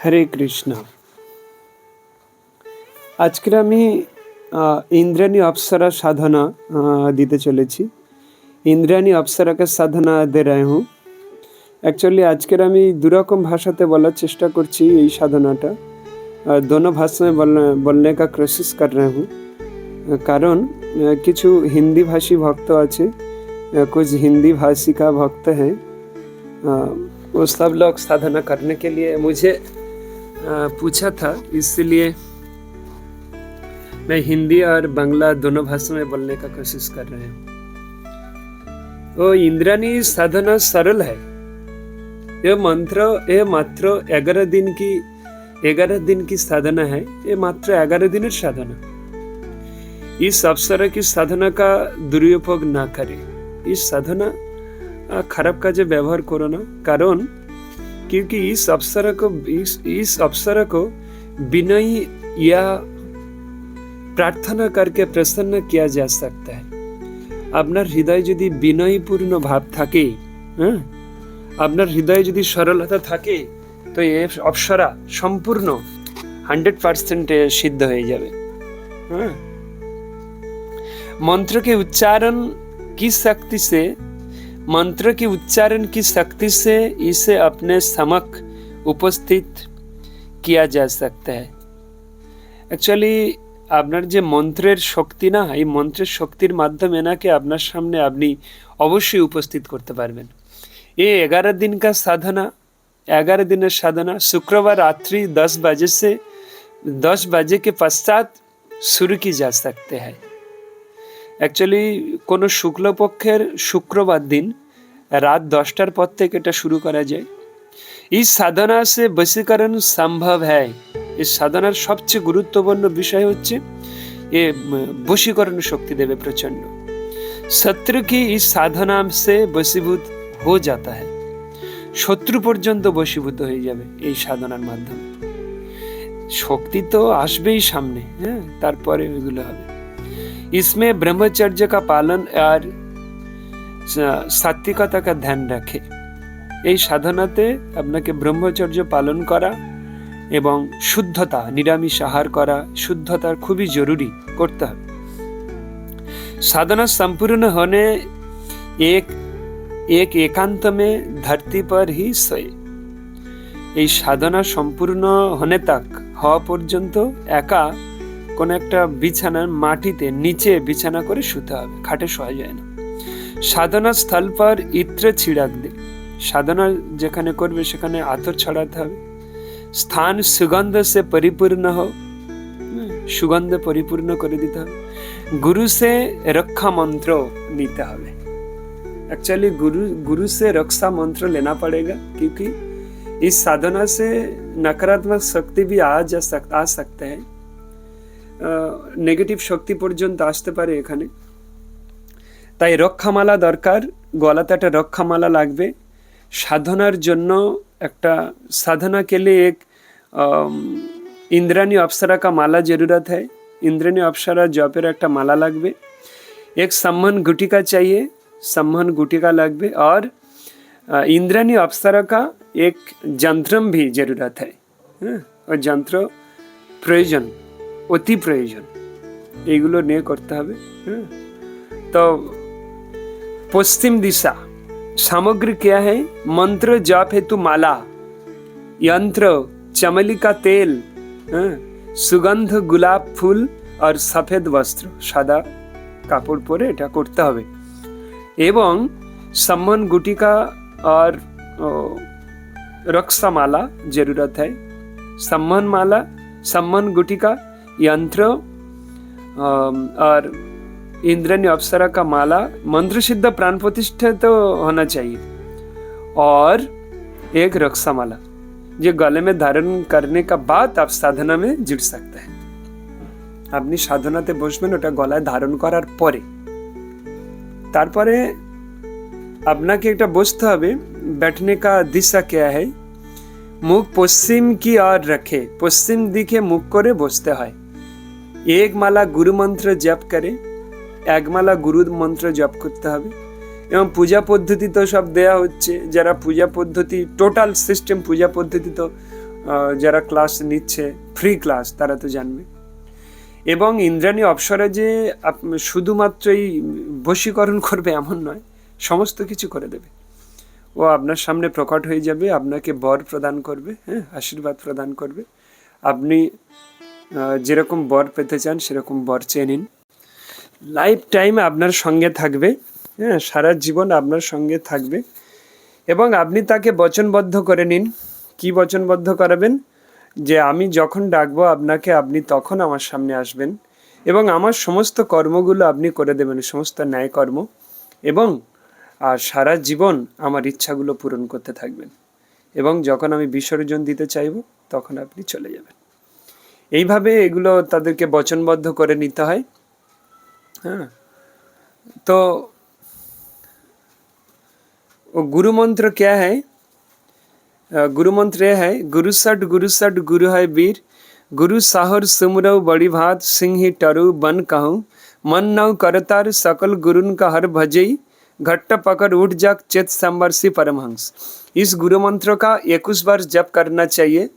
হরে কৃষ্ণ আজকের আমি আহ, इंद्राणी अप्सरा साधना আহ, দিতে চলেছি इंद्राणी अप्सरा का साधना दे रहे हूँ অ্যাকচুয়ালি আজকের আমি দুরকম ভাষাতে বলার চেষ্টা করছি এই সাধনাটা আহ, दोनों भाषा में बोलने बोलने का कोशिश कर रहे हूँ কারণ আহ, কিছু হিন্দি ভাষী ভক্ত আছে আহ, कुछ हिंदी भाषी का भक्त हैं अ, वो सब लोग साधना करने के लिए मुझे अ, पूछा था इसलिए मैं हिंदी और बांग्ला दोनों भाषा में बोलने का कोशिश कर रहे हूँ वो इंद्राणी साधना सरल है ये मंत्र ये मात्र ग्यारह दिन की ग्यारह दिन की साधना है ये मात्र ग्यारह दिन साधना इस अवसर की साधना का दुरुपयोग ना करें इस साधना আহ, খারাপ কাজে ব্যবহার করো না কারণ क्योंकि इस अवसर को इस इस अवसर को विनयी या প্রার্থনা করকে প্রসন্ন কিয়া যা सकता है আপনার হৃদয়ে যদি বিনয়পূর্ণ ভাব থাকে হ্যাঁ আপনার হৃদয়ে যদি সরলতা থাকে তো এ অপসরা সম্পূর্ণ হান্ড্রেড পার্সেন্ট সিদ্ধ হয়ে যাবে হ্যাঁ मंत्र के उच्चारण की शक्ति से मंत्र के उच्चारण की शक्ति से इसे अपने समक उपस्थित किया जा सकता है অ্যাকচুয়ালি আপনার যে মন্ত্রের শক্তি না এই মন্ত্রের শক্তির মাধ্যমে এনাকে আপনার সামনে আপনি অবশ্যই উপস্থিত করতে পারবেন ये ग्यारह दिन का साधना ग्यारह दिन साधना शुक्रवार रात्रि दस बजे से दस बजे के पश्चात शुरू की जा सकते हैं অ্যাকচুয়ালি কোনো শুক্লপক্ষের শুক্রবার দিন রাত দশটার পর থেকে এটা শুরু করা যায়। এই সাধনা সে বশীকরণ সম্ভব হ্যায় এই সাধনার সবচেয়ে গুরুত্বপূর্ণ বিষয় হচ্ছে, এ বশীকরণ শক্তি দেবে প্রচণ্ড শত্রু কি ইস সাধনা সে বশীভূত হো যাতা হ্যায় শত্রু পর্যন্ত বশীভূত হয়ে যাবে এই সাধনার মাধ্যমে। শক্তি তো আসবেই সামনে হ্যাঁ তারপরে ওইগুলো হবে। इसमें ब्रह्मचर्य का पालन और सा- সাত্বিকতা का ধ্যান রাখে এই সাধনাতে আপনাকে ব্রহ্মচর্য পালন করা এবং শুদ্ধতা নিরামিষ আহার করা শুদ্ধতার খুবই জরুরি করতে হবে साधना संपूर्ण होने एक एक एकांत में धरती पर ही सोए এই সাধনা সম্পূর্ণ হনে তাক হওয়া পর্যন্ত একা কোনো একটা বিছানার মাটিতে নিচে বিছানা করে শুতে হবে খাটে শোয়া যায় না সাধনা স্থল পর ইত্র ছিড়াক দে সাধনা যেখানে করবে সেখানে আতর ছড়াতে হবে স্থান সুগন্ধ সে পরিপূর্ণ হো হুম, সুগন্ধে পরিপূর্ণ করে দিতে হবে গুরু সে রক্ষা মন্ত্র নিতে হবে एक्चुअली गुरु गुरु से रक्षा मंत्र लेना पड़ेगा क्योंकि इस साधना से नकारात्मक शक्ति भी आ जा सक आ सकता है নেগেটিভ শক্তি পর্যন্ত আসতে পারে এখানে তাই রক্ষামালা দরকার গলাতে একটা রক্ষামালা লাগবে সাধনার জন্য একটা साधना के लिए एक अम, इंद्राणी अप्सरा का माला जरूरत है इंद्राणी अप्सरा जपेर একটা মালা লাগবে एक सम्मान गुटिका चाहिए सम्मान गुटिका लगभे और अ, इंद्राणी अप्सरा का एक যন্ত্রম भी जरूरत है হ্যাঁ और যন্ত্র প্রয়োজন অতি প্রয়োজন এইগুলো নিয়ে করতে হবে হ্যাঁ তো পশ্চিম দিশা सामग्री क्या है मंत्र जाप हेतु माला यंत्र चमली का तेल हाँ, সুগন্ধ গোলাপ ফুল আর সফেদ বস্ত্র সাদা কাপড় পরে এটা করতে হবে এবং সম্মান গুটিকা আর ও, रक्षामाला जरूरत है सम्मान माला सम्मान गुटिका यंत्र अम, और इंद्रनी अप्सरा का माला मंत्र सिद्ध प्राण प्रतिष्ठा तो होना चाहिए और एक रक्षामाला जो गले में धारण करने का बाद आप साधना में जुड़ सकते हैं আপনি সাধনাতে বসবেন ওটা গলায় ধারণ করার পরে তারপরে আপনাকে একটা বসতে হবে बैठने का दिशा क्या है মুখ পশ্চিম কি আর রাখে পশ্চিম দিকে মুখ করে বসতে হয় এক মালা গুরু মন্ত্র জপ করে, এক মালা গুরু মন্ত্র জপ করতে হবে। এবং পূজা পদ্ধতি তো সব দেয়া হচ্ছে, যারা পূজা পদ্ধতি টোটাল সিস্টেম পূজা পদ্ধতি তো যারা ক্লাস নিচ্ছে ফ্রি ক্লাস তারা তো জানবে। এবং ইন্দ্রাণী অপসরা যে আপ- শুধুমাত্রই বশীকরণ করবে এমন নয়, সমস্ত কিছু করে দেবে। ও আপনার সামনে প্রকট হয়ে যাবে, আপনাকে বর প্রদান করবে হ্যাঁ আশীর্বাদ প্রদান করবে। আপনি যেরকম বর পেতে চান, সেরকম বর চেয়ে নিন। লাইফ টাইম আপনার সঙ্গে থাকবে। হ্যাঁ সারা জীবন আপনার সঙ্গে থাকবে। এবং আপনি তাকে বচনবদ্ধ করে নিন। কি বচনবদ্ধ করাবেন? যে আমি যখন ডাকবো আপনাকে, আপনি তখন আমার সামনে আসবেন। এবং আমার সমস্ত কর্মগুলো আপনি করে দেবেন, সমস্ত ন্যায় কর্ম এবং, আর সারা জীবন আমার ইচ্ছাগুলো পূরণ করতে থাকবেন। এবং যখন আমি বিসর্জন দিতে চাইব, তখন আপনি চলে যাবেন। এইভাবে এগুলো তাদেরকে বচনবদ্ধ করে নিতে হয় হ্যাঁ तो वो गुरु मंत्र क्या है अ, गुरु मंत्र यह है गुरु सट गुरु सट गुरु है वीर गुरु साहर सुमरव बड़ी भात सिंह ही टरु बन कहूँ मन नव करतार सकल गुरुन का हर भजई घट्ट पकड़ उठ जाक चेत संवर्षी परमहंस इस गुरु मंत्र का एकुश बार जप करना चाहिए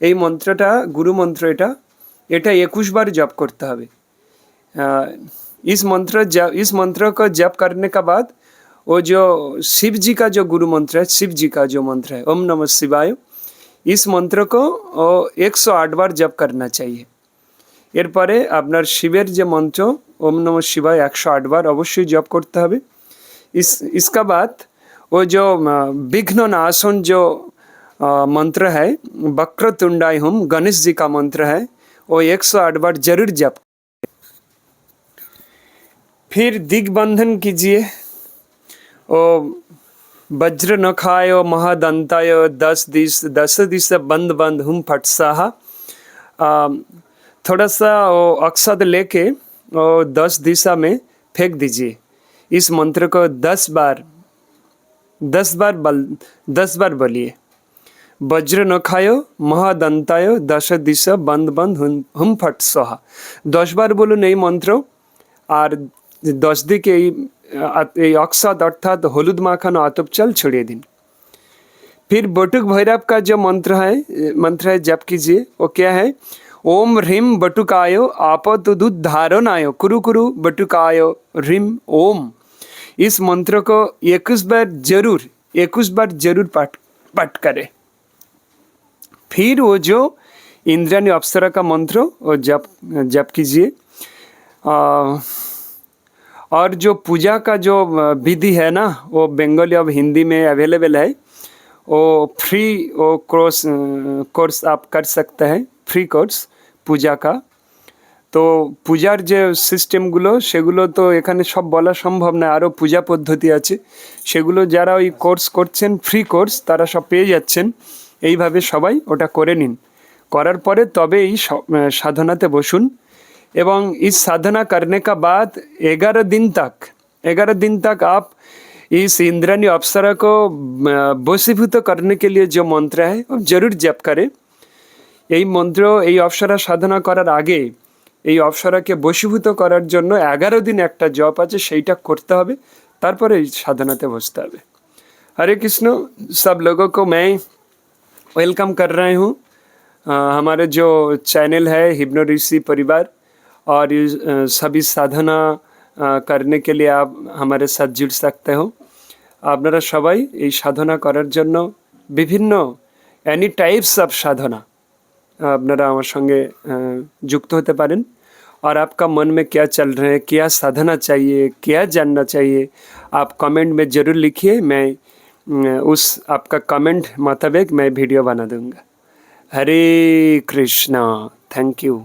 এই মন্ত্রটা গুরু মন্ত্র এটা এটা একুশ বার জপ করতে হবে अ, इस मंत्र जप इस मंत्र को जप करने का बाद वो जो शिव जी का जो गुरु मंत्र है शिव जी का जो मंत्र है ओम नमः शिवाय इस मंत्र को एक सौ आठ बार जप करना चाहिए এরপরে আপনার শিবের যে মন্ত্র ওম নম শিবায় একশো আটবার অবশ্যই জপ করতে হবে इस इसका बाद वो जो अ, विघ्न मंत्र है वक्रतुंडाई हुम गणेश जी का मंत्र है वो एक सौ आठ बार ज़रूर जप। फिर दिग्बंधन कीजिए ओ वज्र नखाय महादंताय दस दिस दस दिस बंद बंद हुम फटसाहा अम, थोड़ा सा वो अक्षत लेके वो दस दिशा में फेंक दीजिए। इस मंत्र को दस बार दस बार बल दस बार बोलिए। वज्र नखाय মহাদন্তায় দশ দিশ বন্ধ বন্ধ হুম- হুম ফট সহা দশবার বলুন এই মন্ত্র আর দশ দিকে এই আ- এই অক্ষত অর্থাৎ হলুদ মাখানো আতপ চাল ছড়িয়ে দিন फिर बटुक भैरव का जो मंत्र है मंत्र है जप कीजिए वो क्या है ओम ह्रीम बटुकायो आपतुदुद्धारणायो कुरु कुरु बटुकायो ह्रीम ओम इस मंत्र को इक्कीस बार जरूर इक्कीस बार जरूर पाठ पाठ करें फिर वो जो इंद्राणी अप्सरा का मंत्र वो जप जप कीजिए आ, और जो पूजा का जो अ, विधि है ना वो बंगाली अब हिंदी में अवेलेबल है वो फ्री वो कोर्स अ, कोर्स आप कर सकते हैं फ्री কোর্স পূজা কা তো পূজার যে সিস্টেমগুলো সেগুলো তো এখানে সব বলা সম্ভব না আরও পূজা পদ্ধতি আছে সেগুলো যারা ওই কোর্স করছেন ফ্রি কোর্স তারা সব পেয়ে যাচ্ছেন এইভাবে সবাই ওটা করে নিন করার পরে তবে এই স- আহ, সাধনাতে বসুন এবং इस साधना करने का बाद ग्यारह दिन तक ग्यारह दिन तक आप इस इंद्राणी अप्सरा को अ, वशीभूत करने के लिए जो मंत्र है वो जरूर जप करें এই মন্ত্র এই অপসরা সাধনা করার আগে এই অপসরাকে বশীভূত করার জন্য এগারো দিন একটা জপ আছে সেইটা করতে হবে তারপরে এই সাধনাতে বসতে হবে हरे कृष्ण सब लोगों को मैं वेलकम कर रहे हूँ अ, हमारे जो चैनल है हिप्नो ऋषि परिवार और ये, अ, सभी साधना अ, करने के लिए आप हमारे साथ जुड़ सकते हो আপনারা সবাই এই সাধনা করার জন্য বিভিন্ন এনি টাইপস অফ সাধনা আপনারা আমার সঙ্গে अ, যুক্ত হতে পারেন और आपका मन में क्या चल रहा है क्या साधना चाहिए क्या जानना चाहिए आप कमेंट में ज़रूर लिखिए मैं अ, उस आपका कमेंट मुताबिक मैं वीडियो बना दूँगा। हरे कृष्णा थैंक यू